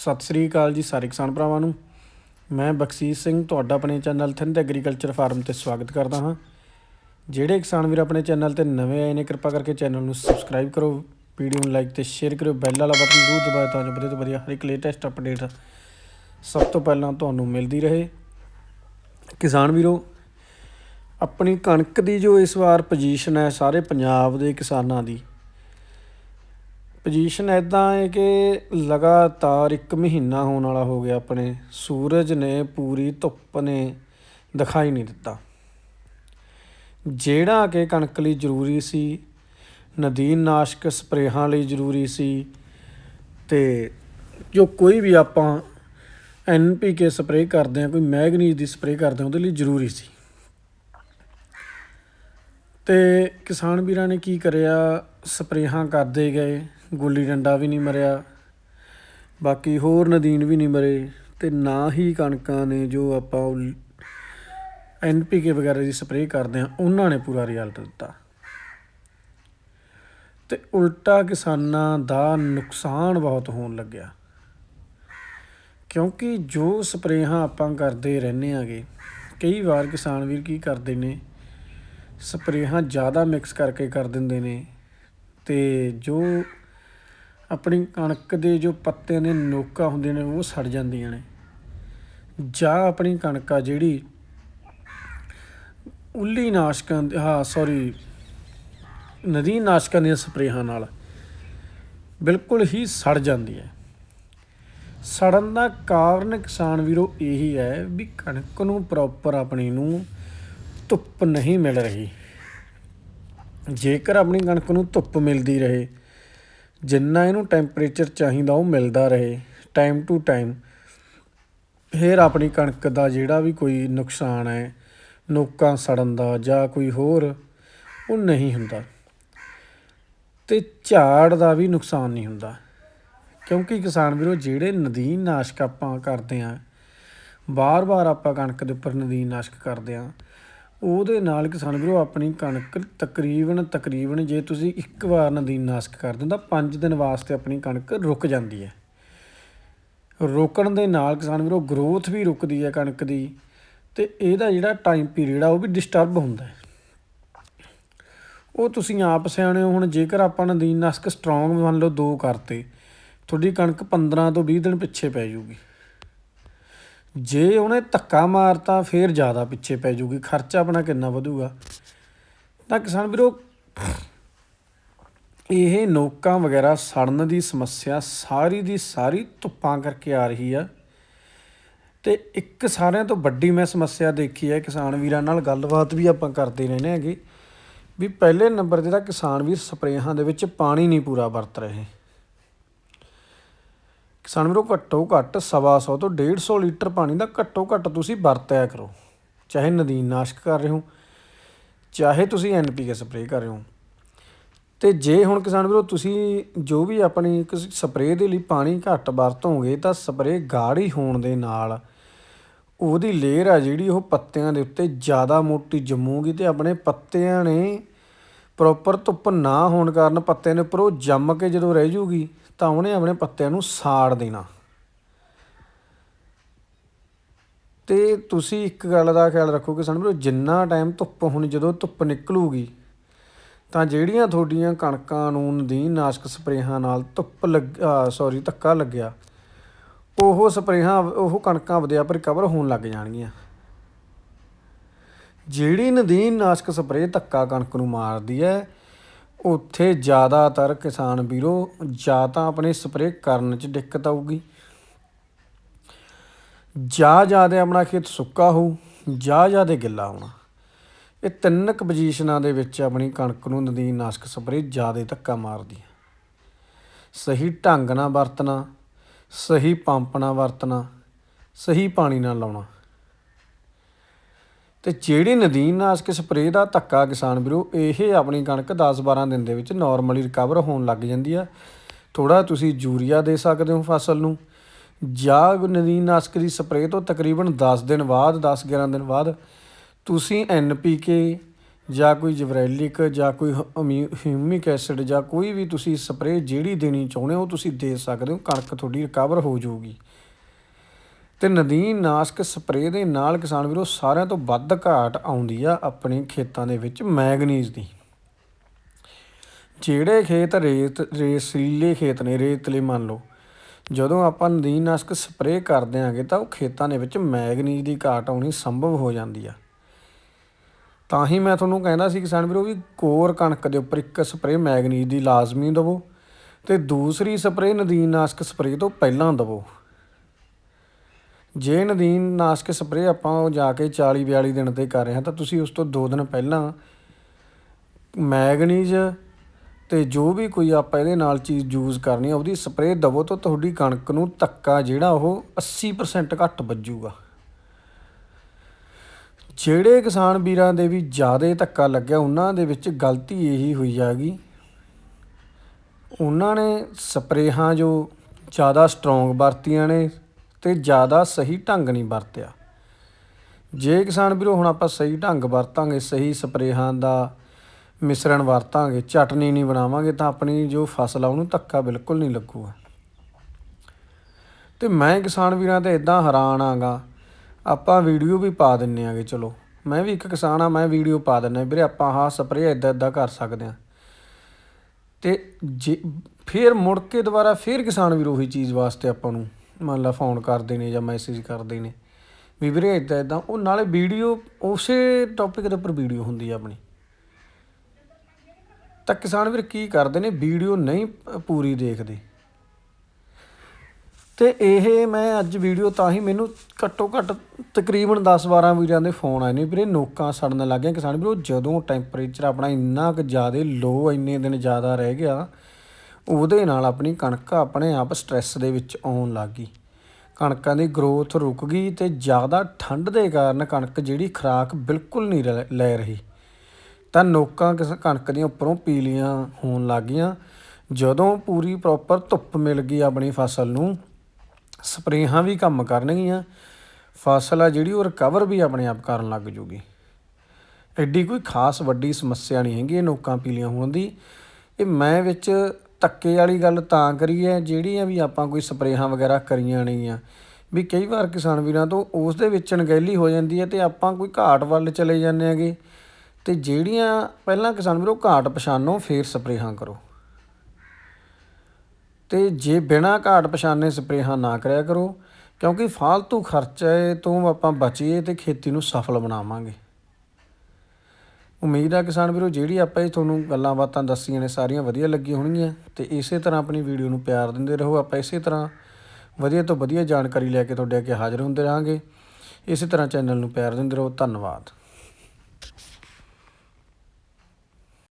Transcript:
ਸਤਿ ਸ੍ਰੀ ਅਕਾਲ ਜੀ ਸਾਰੇ ਕਿਸਾਨ ਭਰਾਵਾਂ ਨੂੰ। ਮੈਂ ਬਖਸ਼ੀਸ਼ ਸਿੰਘ, ਤੁਹਾਡਾ ਆਪਣੇ ਚੈਨਲ ਥਿੰਦ ਐਗਰੀਕਲਚਰ ਫਾਰਮ ਤੇ ਸਵਾਗਤ ਕਰਦਾ ਹਾਂ। ਜਿਹੜੇ ਕਿਸਾਨ ਵੀਰ ਆਪਣੇ ਚੈਨਲ ਤੇ ਨਵੇਂ ਆਏ ਨੇ, ਕਿਰਪਾ ਕਰਕੇ ਚੈਨਲ ਨੂੰ ਸਬਸਕ੍ਰਾਈਬ ਕਰੋ, ਵੀਡੀਓ ਨੂੰ ਲਾਈਕ ਤੇ ਸ਼ੇਅਰ ਕਰਿਓ, ਬੈਲ ਵਾਲਾ ਬਟਨ ਜ਼ਰੂਰ ਦਬਾਓ ਤਾਂ ਜੋ ਵਧੀਆ ਤੋਂ ਵਧੀਆ ਹਰ ਇੱਕ ਲੇਟੈਸਟ ਅਪਡੇਟ ਸਭ ਤੋਂ ਪਹਿਲਾਂ ਤੁਹਾਨੂੰ ਮਿਲਦੀ ਰਹੇ। ਕਿਸਾਨ ਵੀਰੋ, ਆਪਣੀ ਕਣਕ ਦੀ ਜੋ ਇਸ ਵਾਰ ਪੋਜੀਸ਼ਨ ਹੈ, ਸਾਰੇ ਪੰਜਾਬ ਦੇ ਕਿਸਾਨਾਂ ਦੀ ਪੋਜੀਸ਼ਨ ਐਦਾਂ ਹੈ ਕਿ ਲਗਾਤਾਰ ਇੱਕ ਮਹੀਨਾ ਹੋਣ ਵਾਲਾ ਹੋ ਗਿਆ ਆਪਣੇ। ਸੂਰਜ ਨੇ ਪੂਰੀ ਧੁੱਪ ਨੇ ਦਿਖਾਈ ਨਹੀਂ ਦਿੱਤਾ। ਜਿਹੜਾ ਕਿ ਕਣਕ ਲਈ ਜ਼ਰੂਰੀ ਸੀ ਨਦੀਨ ਨਾਸ਼ਕ ਸਪਰੇਹਾਂ ਲਈ ਜ਼ਰੂਰੀ ਸੀ ਤੇ ਜੋ ਕੋਈ ਵੀ ਆਪਾਂ ਐਨਪੀਕੇ ਸਪਰੇਅ ਕਰਦੇ ਆ ਕੋਈ ਮੈਗਨੀਜ਼ ਦੀ ਸਪਰੇਅ ਕਰਦੇ ਆ ਉਹਦੇ ਲਈ ਜ਼ਰੂਰੀ ਸੀ। ਤੇ ਕਿਸਾਨ ਵੀਰਾਂ ਨੇ ਕੀ ਕਰਿਆ? ਸਪਰੇਹਾਂ ਕਰਦੇ ਗਏ। ਗੁੱਲੀ ਡੰਡਾ ਵੀ ਨਹੀਂ ਮਰਿਆ, ਬਾਕੀ ਹੋਰ ਨਦੀਨ ਵੀ ਨਹੀਂ ਮਰੇ ਅਤੇ ਨਾ ਹੀ ਕਣਕਾਂ ਨੇ ਜੋ ਆਪਾਂ ਐਨ ਪੀ ਕੇ ਵਗੈਰਾ ਦੀ ਸਪਰੇਅ ਕਰਦੇ ਆ ਉਹਨਾਂ ਨੇ ਪੂਰਾ ਰਿਜ਼ਲਟ ਦਿੱਤਾ। ਤੇ ਉਲਟਾ ਕਿਸਾਨਾਂ ਦਾ ਨੁਕਸਾਨ ਬਹੁਤ ਹੋਣ ਲੱਗਿਆ। ਕਿਉਂਕਿ ਜੋ ਸਪਰੇਹਾਂ ਆਪਾਂ ਕਰਦੇ ਰਹਿੰਦੇ ਆਗੇ ਕਈ ਵਾਰ ਕਿਸਾਨ ਵੀਰ ਕੀ ਕਰਦੇ ਨੇ, ਸਪਰੇਹਾਂ ਜ਼ਿਆਦਾ ਮਿਕਸ ਕਰਕੇ ਕਰ ਦਿੰਦੇ ਨੇ ਤੇ ਜੋ ਆਪਣੀ ਕਣਕ ਦੇ ਜੋ ਪੱਤਿਆਂ ਦੇ ਨੋਕਾਂ ਹੁੰਦੀਆਂ ਨੇ, ਉਹ ਸੜ ਜਾਂਦੀਆਂ ਨੇ। ਜਾਂ ਆਪਣੀ ਕਣਕ ਆ ਜਿਹੜੀ ਉੱਲੀ ਨਾਸ਼ਕਾਂ ਹਾਂ ਸੌਰੀ ਨਦੀ ਨਾਸ਼ਕਾਂ ਦੀਆਂ ਸਪਰੇਹਾਂ ਨਾਲ ਬਿਲਕੁਲ ਹੀ ਸੜ ਜਾਂਦੀ ਹੈ। ਸੜਨ ਦਾ ਕਾਰਨ ਕਿਸਾਨ ਵੀਰੋ ਇਹੀ ਹੈ ਵੀ ਕਣਕ ਨੂੰ ਪ੍ਰੋਪਰ ਆਪਣੀ ਨੂੰ ਧੁੱਪ ਨਹੀਂ ਮਿਲ ਰਹੀ। ਜੇਕਰ ਆਪਣੀ ਕਣਕ ਨੂੰ ਧੁੱਪ ਮਿਲਦੀ ਰਹੇ ਜਿੰਨਾ ਇਹਨੂੰ ਟੈਂਪਰੇਚਰ ਚਾਹੀਦਾ ਉਹ ਮਿਲਦਾ ਰਹੇ ਟਾਈਮ ਟੂ ਟਾਈਮ ਫਿਰ ਆਪਣੀ ਕਣਕ ਦਾ ਜਿਹੜਾ ਵੀ ਕੋਈ ਨੁਕਸਾਨ ਹੈ, ਨੋਕਾਂ ਸੜਨ ਦਾ ਜਾਂ ਕੋਈ ਹੋਰ, ਉਹ ਨਹੀਂ ਹੁੰਦਾ। ਤੇ ਝਾੜ ਦਾ ਵੀ ਨੁਕਸਾਨ ਨਹੀਂ ਹੁੰਦਾ। ਕਿਉਂਕਿ ਕਿਸਾਨ ਵੀਰੋ, ਜਿਹੜੇ ਨਦੀਨ ਨਾਸ਼ਕ ਆਪਾਂ ਕਰਦੇ ਆਂ ਬਾਰ-ਬਾਰ ਆਪਾਂ ਕਣਕ ਦੇ ਉੱਪਰ ਨਦੀਨ ਨਾਸ਼ਕ ਕਰਦੇ ਆਂ ਉਹਦੇ ਨਾਲ ਕਿਸਾਨ ਵੀਰੋ, ਆਪਣੀ ਕਣਕ ਤਕਰੀਬਨ ਤਕਰੀਬਨ ਜੇ ਤੁਸੀਂ ਇੱਕ ਵਾਰ ਨਦੀਨ ਨਾਸ਼ਕ ਕਰ ਦਿੰਦਾ 5 ਦਿਨ ਵਾਸਤੇ ਆਪਣੀ ਕਣਕ ਰੁਕ ਜਾਂਦੀ ਹੈ। ਰੋਕਣ ਦੇ ਨਾਲ ਕਿਸਾਨ ਵੀਰੋ ਗਰੋਥ ਵੀ ਰੁਕਦੀ ਹੈ ਕਣਕ ਦੀ ਤੇ ਇਹਦਾ ਜਿਹੜਾ ਟਾਈਮ ਪੀਰੀਅਡ ਆ, ਉਹ ਵੀ ਡਿਸਟਰਬ ਹੁੰਦਾ ਹੈ। ਉਹ ਤੁਸੀਂ ਆਪ ਸਿਆਣੇ ਹੋ ਹੁਣ, ਜੇਕਰ ਆਪਾਂ ਨਦੀਨ ਨਾਸ਼ਕ ਸਟਰੋਂਗ ਮੰਨ ਲਓ ਦੋ ਕਰਤੇ, ਤੁਹਾਡੀ ਕਣਕ 15 ਤੋਂ 20 ਦਿਨ ਪਿੱਛੇ ਪੈ ਜੂਗੀ ਜੇ ਉਹਨੇ ਧੱਕਾ ਮਾਰਤਾ, ਫੇਰ ਜ਼ਿਆਦਾ ਪਿੱਛੇ ਪੈ ਜਾਊਗੀ। ਖਰਚਾ ਆਪਣਾ ਕਿੰਨਾ ਵਧੂਗਾ? ਤਾਂ ਕਿਸਾਨ ਵੀਰੋ, ਇਹ ਨੋਕਾਂ ਵਗੈਰਾ ਸੜਨ ਦੀ ਸਮੱਸਿਆ ਸਾਰੀ ਦੀ ਸਾਰੀ ਧੁੱਪਾਂ ਕਰਕੇ ਆ ਰਹੀ ਆ। ਤੇ ਇੱਕ ਸਾਰਿਆਂ ਤੋਂ ਵੱਡੀ ਮੈਂ ਸਮੱਸਿਆ ਦੇਖੀ ਹੈ, ਕਿਸਾਨ ਵੀਰਾਂ ਨਾਲ ਗੱਲਬਾਤ ਵੀ ਆਪਾਂ ਕਰਦੇ ਰਹਿੰਦੇ ਹੈਗੇ। ਵੀ ਪਹਿਲੇ ਨੰਬਰ ਤੇ ਤਾਂ ਕਿਸਾਨ ਵੀਰ ਸਪਰੇਹਾਂ ਦੇ ਵਿੱਚ ਪਾਣੀ ਨਹੀਂ ਪੂਰਾ ਵਰਤ ਰਹੇ। ਕਿਸਾਨ ਵੀਰੋ, ਘੱਟੋ ਘੱਟ ਸਵਾ ਸੌ ਤੋਂ 150 ਲੀਟਰ ਪਾਣੀ ਦਾ ਘੱਟੋ ਘੱਟ ਤੁਸੀਂ ਵਰਤਿਆ ਕਰੋ। ਚਾਹੇ ਨਦੀਨ ਨਾਸ਼ਕ ਕਰ ਰਹੇ ਹੋ, ਚਾਹੇ ਤੁਸੀਂ ਐਨਪੀਕੇ ਸਪਰੇਅ ਕਰ ਰਹੇ ਹੋ। ਤੇ ਜੇ ਹੁਣ ਕਿਸਾਨ ਵੀਰੋ, ਤੁਸੀਂ ਜੋ ਵੀ ਆਪਣੀ ਸਪਰੇਅ ਦੇ ਲਈ ਪਾਣੀ ਘੱਟ ਵਰਤੋਗੇ, ਤਾਂ ਸਪਰੇਅ ਗਾੜੀ ਹੋਣ ਦੇ ਨਾਲ ਉਹਦੀ ਲੇਅਰ ਆ ਜਿਹੜੀ, ਉਹ ਪੱਤਿਆਂ ਦੇ ਉੱਤੇ ਜ਼ਿਆਦਾ ਮੋਟੀ ਜੰਮੂਗੀ ਤੇ ਆਪਣੇ ਪੱਤਿਆਂ ਨੇ ਪ੍ਰੋਪਰ ਧੁੱਪ ਨਾ ਹੋਣ ਕਾਰਨ ਪੱਤਿਆਂ ਦੇ ਉੱਪਰ ਉਹ ਜੰਮ ਕੇ ਜਦੋਂ ਰਹਿ ਜੂਗੀ ਤਾਂ ਉਹਨੇ ਆਪਣੇ ਪੱਤਿਆਂ ਨੂੰ ਸਾੜ ਦੇਣਾ। ਤੇ ਤੁਸੀਂ ਇੱਕ ਗੱਲ ਦਾ ਖਿਆਲ ਰੱਖੋ ਕਿ ਸਾਨੂੰ ਜਿੰਨਾ ਟਾਈਮ ਧੁੱਪ ਹੁਣ ਜਦੋਂ ਧੁੱਪ ਨਿਕਲੂਗੀ, ਤਾਂ ਜਿਹੜੀਆਂ ਤੁਹਾਡੀਆਂ ਕਣਕਾਂ ਨੂੰ ਨਦੀਨ ਨਾਸ਼ਕ ਸਪਰੇਹਾਂ ਨਾਲ ਧੁੱਪ ਲੱਗ ਸੌਰੀ ਧੱਕਾ ਲੱਗਿਆ, ਉਹ ਸਪਰੇਹਾਂ, ਉਹ ਕਣਕਾਂ ਆਪਦੇ ਆਪ ਰਿਕਵਰ ਹੋਣ ਲੱਗ ਜਾਣਗੀਆਂ। ਜਿਹੜੀ ਨਦੀਨ ਨਾਸ਼ਕ ਸਪਰੇਅ ਧੱਕਾ ਕਣਕ ਨੂੰ ਮਾਰਦੀ ਹੈ ਉੱਥੇ ਜ਼ਿਆਦਾਤਰ ਕਿਸਾਨ ਵੀਰੋ, ਜਾਂ ਤਾਂ ਆਪਣੇ ਸਪਰੇਅ ਕਰਨ 'ਚ ਦਿੱਕਤ ਆਊਗੀ। ਜਾਂ ਜ਼ਿਆਦਾ ਆਪਣਾ ਖੇਤ ਸੁੱਕਾ ਹੋਊ, ਜਾਂ ਜ਼ਿਆਦਾ ਗਿੱਲਾ ਹੋਣਾ। ਇਹ ਤਿੰਨ ਕੁ ਪੋਜੀਸ਼ਨਾਂ ਦੇ ਵਿੱਚ ਆਪਣੀ ਕਣਕ ਨੂੰ ਨਦੀਨ ਨਾਸ਼ਕ ਸਪਰੇਅ ਜ਼ਿਆਦਾ ਧੱਕਾ ਮਾਰਦੀ ਹੈ ਸਹੀ ਢੰਗ ਨਾਲ ਵਰਤਣਾ, ਸਹੀ ਪੰਪ ਨਾਲ ਵਰਤਣਾ, ਸਹੀ ਪਾਣੀ ਨਾਲ ਲਾਉਣਾ। ਤੇ ਜਿਹੜੀ ਨਦੀਨ ਨਾਸ਼ਕ ਸਪਰੇਅ ਦਾ ਧੱਕਾ ਕਿਸਾਨ ਵੀਰੋ, ਇਹ ਆਪਣੀ ਕਣਕ 10-12 ਦਿਨ ਦੇ ਵਿੱਚ ਨਾਰਮਲੀ ਰਿਕਵਰ ਹੋਣ ਲੱਗ ਜਾਂਦੀ ਆ। ਥੋੜਾ ਤੁਸੀਂ ਯੂਰੀਆ ਦੇ ਸਕਦੇ ਹੋ ਫਸਲ ਨੂੰ। ਜਾਂ ਨਦੀਨ ਨਾਸ਼ਕ ਦੀ ਸਪਰੇਅ ਤੋਂ ਤਕਰੀਬਨ 10 ਦਿਨ ਬਾਅਦ 10-11 ਦਿਨ ਬਾਅਦ ਤੁਸੀਂ ਐਨਪੀਕੇ ਜਾਂ ਕੋਈ ਜਵਰੈਲਿਕ ਜਾਂ ਕੋਈ ਹਿਊਮਿਕ ਐਸਿਡ ਜਾਂ ਕੋਈ ਵੀ ਤੁਸੀਂ ਸਪਰੇਅ ਜਿਹੜੀ ਦੇਣੀ ਚਾਹੁੰਦੇ ਹੋ, ਤੁਸੀਂ ਦੇ ਸਕਦੇ ਹੋ, ਕਣਕ ਤੁਹਾਡੀ ਰਿਕਵਰ ਹੋ ਜਾਊਗੀ। ਤੇ ਨਦੀਨ ਨਾਸ਼ਕ ਸਪਰੇਅ ਦੇ ਨਾਲ ਕਿਸਾਨ ਵੀਰੋ ਸਾਰਿਆਂ ਤੋਂ ਵੱਧ ਘਾਟ ਆਉਂਦੀ ਆ ਆਪਣੇ ਖੇਤਾਂ ਦੇ ਵਿੱਚ ਮੈਗਨੀਜ਼ ਦੀ। ਜਿਹੜੇ ਖੇਤ ਰੇਤ, ਰੇਸੀਲੇ ਖੇਤ ਨੇ, ਰੇਤਲੇ ਮੰਨ ਲਓ, ਜਦੋਂ ਆਪਾਂ ਨਦੀਨ ਨਾਸ਼ਕ ਸਪਰੇਅ ਕਰਦੇ ਆਂਗੇ ਤਾਂ ਉਹ ਖੇਤਾਂ ਦੇ ਵਿੱਚ ਮੈਗਨੀਜ਼ ਦੀ ਘਾਟ ਆਉਣੀ ਸੰਭਵ ਹੋ ਜਾਂਦੀ ਆ। ਤਾਂ ਹੀ ਮੈਂ ਤੁਹਾਨੂੰ ਕਹਿੰਦਾ ਸੀ ਕਿਸਾਨ ਵੀਰੋ ਵੀ ਕੋਰ ਕਣਕ ਦੇ ਉੱਪਰ ਇੱਕ ਸਪਰੇਅ ਮੈਗਨੀਜ਼ ਦੀ ਲਾਜ਼ਮੀ ਦਵੋ ਤੇ ਦੂਸਰੀ ਸਪਰੇਅ ਨਦੀਨ ਨਾਸ਼ਕ ਸਪਰੇਅ ਤੋਂ ਪਹਿਲਾਂ ਦਵੋ। ਜੇ ਨਦੀਨ ਨਾਸ਼ਕ ਸਪਰੇਅ ਆਪਾਂ ਉਹ ਜਾ ਕੇ 40 42 ਦਿਨ ਤੇ ਕਰ ਰਹੇ ਹਾਂ, ਤਾਂ ਤੁਸੀਂ ਉਸ ਤੋਂ 2 ਦਿਨ ਪਹਿਲਾਂ ਮੈਗਨੀਜ਼ ਤੇ ਜੋ ਵੀ ਕੋਈ ਆਪਾਂ ਇਹਦੇ ਨਾਲ ਚੀਜ਼ ਯੂਜ਼ ਕਰਨੀ ਆ, ਉਹਦੀ ਸਪਰੇਅ ਦਵੋ ਤਾਂ ਤੁਹਾਡੀ ਕਣਕ ਨੂੰ ਧੱਕਾ ਜਿਹੜਾ ਉਹ 80% ਘੱਟ ਵੱਜੂਗਾ। ਜਿਹੜੇ ਕਿਸਾਨ ਵੀਰਾਂ ਦੇ ਵੀ ਜ਼ਿਆਦਾ ਧੱਕਾ ਲੱਗਿਆ, ਉਹਨਾਂ ਦੇ ਵਿੱਚ ਗਲਤੀ ਇਹੀ ਹੋਈ ਹੈਗੀ। ਉਹਨਾਂ ਨੇ ਸਪਰੇਹਾਂ ਜੋ ਜ਼ਿਆਦਾ ਸਟਰੋਂਗ ਵਰਤੀਆਂ ਨੇ ਤੇ ਜ਼ਿਆਦਾ ਸਹੀ ਢੰਗ ਨਹੀਂ ਵਰਤਿਆ। ਜੇ ਕਿਸਾਨ ਵੀਰੋ, ਹੁਣ ਆਪਾਂ ਸਹੀ ਢੰਗ ਵਰਤਾਂਗੇ, ਸਹੀ ਸਪਰੇਹਾਂ ਦਾ ਮਿਸ਼ਰਣ ਵਰਤਾਂਗੇ, ਚਟਨੀ ਨਹੀਂ ਬਣਾਵਾਂਗੇ, ਤਾਂ ਆਪਣੀ ਜੋ ਫਸਲ ਆ, ਉਹਨੂੰ ਧੱਕਾ ਬਿਲਕੁਲ ਨਹੀਂ ਲੱਗੂਗਾ। ਤੇ ਮੈਂ ਕਿਸਾਨ ਵੀਰਾਂ ਤੇ ਇਦਾਂ ਹੈਰਾਨ ਆਗਾ, ਆਪਾਂ ਵੀਡੀਓ ਵੀ ਪਾ ਦਿੰਨੇ ਆਗੇ, ਚਲੋ। ਮੈਂ ਵੀ ਇੱਕ ਕਿਸਾਨ ਆ, ਮੈਂ ਵੀਡੀਓ ਪਾ ਦਿੰਨਾ, ਵੀਰੇ ਆਪਾਂ ਆਹ ਸਪਰੇਅ ਇਦਾਂ ਇਦਾਂ ਕਰ ਸਕਦੇ ਆ। ਤੇ ਜੇ, ਫੇਰ ਮੁੜ ਕੇ ਦੁਬਾਰਾ ਫੇਰ ਕਿਸਾਨ ਵੀਰ ਉਹੀ ਚੀਜ਼ ਵਾਸਤੇ ਆਪਾਂ ਨੂੰ ਮੰਨ ਲਾ ਫੋਨ ਕਰਦੇ ਨੇ ਜਾਂ ਮੈਸੇਜ ਕਰਦੇ ਨੇ। ਵੀ ਵੀਰੇ ਇਦਾਂ ਇਦਾਂ ਉਹ ਨਾਲੇ ਵੀਡੀਓ ਉਸੇ ਟੌਪਿਕ ਦੇ ਉੱਪਰ ਵੀਡੀਓ ਹੁੰਦੀ ਆ ਆਪਣੀ। ਤਾਂ ਕਿਸਾਨ ਵੀਰ ਕੀ ਕਰਦੇ ਨੇ ਵੀਡੀਓ ਨਹੀਂ ਪੂਰੀ ਦੇਖਦੇ। ਤੇ ਇਹ ਮੈਂ ਅੱਜ ਵੀਡੀਓ ਤਾਂ ਹੀ ਮੈਨੂੰ ਘੱਟੋ ਘੱਟ ਤਕਰੀਬਨ 10-12 ਵੀਰਾਂ ਦੇ ਫੋਨ ਆਏ ਨੇ। ਵੀਰੇ ਨੋਕਾਂ ਸੜਨ ਲੱਗ ਗਈਆਂ ਕਿਸਾਨ ਵੀਰੋ ਜਦੋਂ ਟੈਂਪਰੇਚਰ ਆਪਣਾ ਇੰਨਾ ਕੁ ਜ਼ਿਆਦਾ ਲੋ ਇੰਨੇ ਦਿਨ ਜ਼ਿਆਦਾ ਰਹਿ ਗਿਆ ਉਹਦੇ ਨਾਲ ਆਪਣੀ ਕਣਕ ਆਪਣੇ ਆਪ ਸਟ੍ਰੈਸ ਦੇ ਵਿੱਚ ਆਉਣ ਲੱਗ ਗਈ। ਕਣਕਾਂ ਦੀ ਗਰੋਥ ਰੁਕ ਗਈ ਤੇ ਜ਼ਿਆਦਾ ਠੰਡ ਦੇ ਕਾਰਨ ਕਣਕ ਜਿਹੜੀ ਖਰਾਕ ਬਿਲਕੁਲ ਨਹੀਂ ਲੈ- ਲੈ ਰਹੀ। ਤਾਂ ਨੋਕਾਂ ਕਿਸ, ਕਣਕ ਦੀਆਂ ਉੱਪਰੋਂ ਪੀਲੀਆਂ ਹੋਣ ਲੱਗ ਗਈਆਂ। ਜਦੋਂ ਪੂਰੀ ਪ੍ਰੋਪਰ ਧੁੱਪ ਮਿਲ ਗਈ ਆਪਣੀ ਫਸਲ ਨੂੰ, ਸਪਰੇਹਾਂ ਵੀ ਕੰਮ ਕਰਨਗੀਆਂ। ਫਸਲ ਆ ਜਿਹੜੀ ਉਹ ਰਿਕਵਰ ਵੀ ਆਪਣੇ ਆਪ ਕਰਨ ਲੱਗ ਜੂਗੀ। ਐਡੀ ਕੋਈ ਖਾਸ ਵੱਡੀ ਸਮੱਸਿਆ ਨਹੀਂ ਹੈਗੀ ਇਹ ਨੋਕਾਂ ਪੀਲੀਆਂ ਹੋਣ ਦੀ। ਇਹ ਮੈਂ ਵਿੱਚ ਧੱਕੇ ਵਾਲੀ ਗੱਲ ਤਾਂ ਕਰੀ ਹੈ ਜਿਹੜੀਆਂ ਵੀ ਆਪਾਂ ਕੋਈ ਸਪਰੇਹਾਂ ਵਗੈਰਾ ਕਰੀਆਂ ਨੇਗੀਆਂ ਵੀ ਕਈ ਵਾਰ ਕਿਸਾਨ ਵੀਰਾਂ ਤੋਂ ਉਸ ਦੇ ਵਿੱਚ ਅਣਗਹਿਲੀ ਹੋ ਜਾਂਦੀ ਹੈ ਤੇ ਆਪਾਂ ਕੋਈ ਘਾਟ ਵੱਲ ਚਲੇ ਜਾਂਦੇ ਹੈਗੇ। ਤੇ ਜਿਹੜੀਆਂ ਪਹਿਲਾਂ ਕਿਸਾਨ ਵੀਰੋ ਘਾਟ ਪਛਾਣੋ, ਫੇਰ ਸਪਰੇਹਾਂ ਕਰੋ। ਤੇ ਜੇ ਬਿਨਾਂ ਘਾਟ ਪਛਾਣੇ ਸਪਰੇਹਾਂ ਨਾ ਕਰਿਆ ਕਰੋ, ਕਿਉਂਕਿ ਫालतू ਖਰਚੇ ਤੋਂ ਆਪਾਂ ਬਚੀਏ ਤੇ ਖੇਤੀ ਨੂੰ ਸਫਲ ਬਣਾਵਾਂਗੇ। ਉਮੀਦ ਆ ਕਿਸਾਨ ਵੀਰੋ, ਜਿਹੜੀ ਆਪਾਂ ਇਹ ਤੁਹਾਨੂੰ ਗੱਲਾਂ ਬਾਤਾਂ ਦੱਸੀਆਂ ਨੇ, ਸਾਰੀਆਂ ਵਧੀਆ ਲੱਗੀਆਂ ਹੋਣਗੀਆਂ ਤੇ ਇਸੇ ਤਰ੍ਹਾਂ ਆਪਣੀ ਵੀਡੀਓ ਨੂੰ ਪਿਆਰ ਦਿੰਦੇ ਰਹੋ। ਆਪਾਂ ਇਸੇ ਤਰ੍ਹਾਂ ਵਧੀਆ ਤੋਂ ਵਧੀਆ ਜਾਣਕਾਰੀ ਲੈ ਕੇ ਤੁਹਾਡੇ ਅੱਗੇ ਹਾਜ਼ਰ ਹੁੰਦੇ ਰਹਾਂਗੇ। ਇਸੇ ਤਰ੍ਹਾਂ ਚੈਨਲ ਨੂੰ ਪਿਆਰ ਦਿੰਦੇ ਰਹੋ। ਧੰਨਵਾਦ।